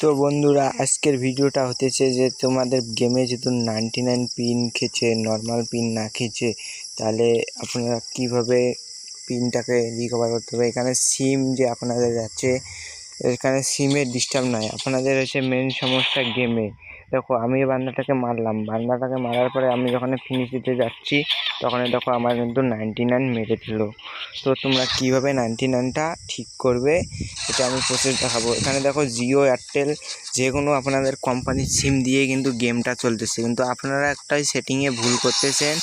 তো বন্ধুরা, আজকের ভিডিওটা হতেছে যে তোমাদের গেমে যদি নাইনটি নাইন পিন খেছে নর্মাল পিন না খেছে তাহলে আপনারা কীভাবে পিনটাকে রিকভার করতে হবে? এখানে সিম যে আপনাদের আছে, এখানে সিমের ডিস্টার্ব নয় আপনাদের হচ্ছে মেন সমস্যা গেমে দেখো, আমি বান্দাটাকে মারলাম। বান্দাটাকে মারার পরে আমি যখন ফিনিশ দিতে যাচ্ছি, তখন দেখো আমার কিন্তু নাইনটি নাইন মেরে দিল। তো তোমরা কীভাবে নাইনটি নাইনটা ঠিক করবে, এটা আমি প্রচুর দেখাবো। এখানে দেখো জিও এয়ারটেল যে কোনো আপনাদের কোম্পানির সিম দিয়ে কিন্তু গেমটা চলতেছে। কিন্তু আপনারা একটাই সেটিংয়ে ভুল করতেছেন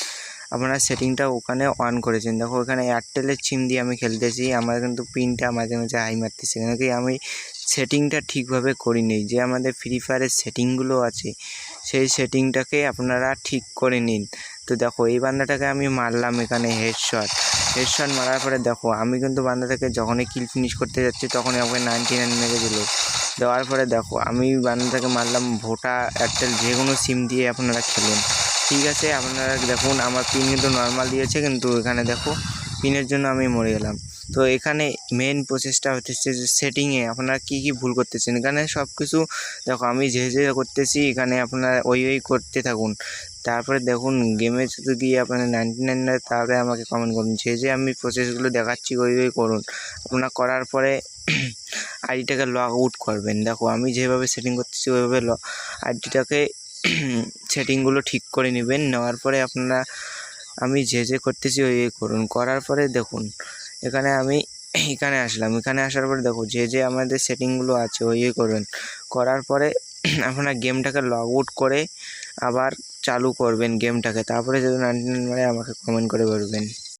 আপনারা সেটিংটা ওখানে অন করেছেন। দেখো এখানে এয়ারটেলের সিম দিয়ে আমি খেলতেছি, আমার কিন্তু পিনটা মাঝে মাঝে হাই মারতেছে। কেন কি আমি সেটিংটা ঠিকভাবে করি করিনি। যে আমাদের ফ্রি ফায়ারের সেটিংগুলো আছে, সেই সেটিংটাকে আপনারা ঠিক করে নিন। তো দেখো, এই বান্দাটাকে আমি মারলাম এখানে হেডশট হেডশট মারার পরে দেখো, আমি কিন্তু বান্দাটাকে যখনই কিল ফিনিশ করতে যাচ্ছি, তখনই আমাকে নাইনটি নাইন মেরে দিল। দেওয়ার পরে দেখো, আমি বান্দাটাকে মারলাম ভোটা এয়ারটেল যে কোনো সিম দিয়ে আপনারা খেলুন। ঠিক আছে, আপনারা দেখুন, আমার পিন কিন্তু নর্মাল দিয়েছে, কিন্তু এখানে দেখো, পিনের জন্য আমি মরে গেলাম। তো এখানে মেন প্রসেসটা হচ্ছে যে সেটিংয়ে আপনারা কী কী ভুল করতেছেন? এখানে সব কিছু দেখো, আমি যে যে করতেছি, এখানে আপনারা ওই ওই করতে থাকুন। তারপরে দেখুন গেমে শুধু গিয়ে আপনার নাইনটি নাইন তারপরে আমাকে কমেন্ট করুন। যে যে আমি প্রসেসগুলো দেখাচ্ছি, ওই ওই করুন। আপনার করার পরে আইডিটাকে লগ আউট করবেন। দেখো, আমি যেভাবে সেটিং করতেছি, ওইভাবে ল আইডিটাকে সেটিংগুলো ঠিক করে নেবেন। নেওয়ার পরে আপনারা, আমি যে যে করতেছি ওই করুন। করার পরে দেখুন, এখানে আমি এখানে আসলাম। এখানে আসার পরে দেখো যে যে আমাদের সেটিংগুলো আছে ওই করবেন করার পরে আপনারা গেমটাকে লগ আউট করে আবার চালু করবেন গেমটাকে। তারপরে যদি নাইনটি নাইন মানে আমাকে কমেন্ট করে বলবেন।